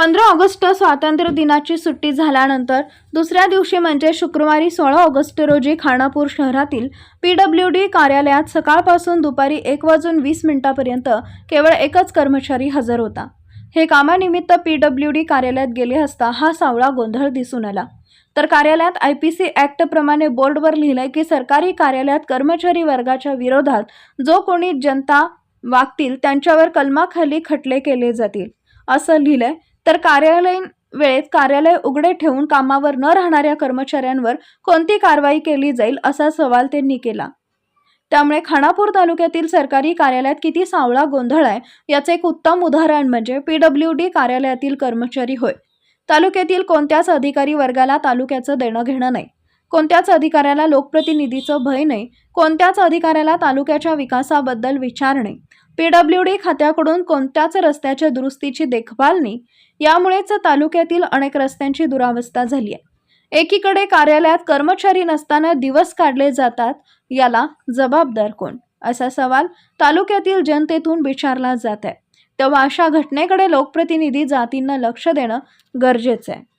पंधरा ऑगस्ट स्वातंत्र्य दिनाची सुट्टी झाल्यानंतर दुसऱ्या दिवशी म्हणजे शुक्रवारी सोळा ऑगस्ट रोजी खानापूर शहरातील पी डब्ल्यू डी कार्यालयात सकाळपासून दुपारी एक वाजून वीस मिनिटापर्यंत केवळ एकच कर्मचारी हजर होता. हे कामानिमित्त पी डब्ल्यू डी कार्यालयात गेले असता हा सावळा गोंधळ दिसून आला. तर कार्यालयात आय पी सी ॲक्टप्रमाणे बोर्डवर लिहिलंय की सरकारी कार्यालयात कर्मचारी वर्गाच्या विरोधात जो कोणी जनता वागतील त्यांच्यावर कलमाखाली खटले केले जातील. असं लिहिलंय तर कार्यालयीन वेळेत कार्यालय उघडे ठेवून कामावर न राहणाऱ्या कर्मचाऱ्यांवर कोणती कारवाई केली जाईल असा सवाल त्यांनी केला. त्यामुळे खानापूर तालुक्यातील सरकारी कार्यालयात किती सावळा गोंधळ आहे याचे एक उत्तम उदाहरण म्हणजे पी डब्ल्यू डी कार्यालयातील कर्मचारी होय. तालुक्यातील कोणत्याच अधिकारी वर्गाला तालुक्याचं देणं घेणं नाही. कोणत्याच अधिकाऱ्याला लोकप्रतिनिधीचं भय नाही कोणत्याच अधिकाऱ्याला तालुक्याच्या विकासाबद्दल विचार नाही. पी डब्ल्यू डी खात्याकडून कोणत्याच रस्त्याच्या दुरुस्तीची देखभाल नाही यामुळेच तालुक्यातील अनेक रस्त्यांची दुरावस्था झाली आहे. एकीकडे कार्यालयात कर्मचारी नसताना दिवस काढले जातात याला जबाबदार कोण? असा सवाल तालुक्यातील जनतेतून विचारला जात आहे. तेव्हा अशा घटनेकडे लोकप्रतिनिधी जातींना लक्ष देणं गरजेचं आहे.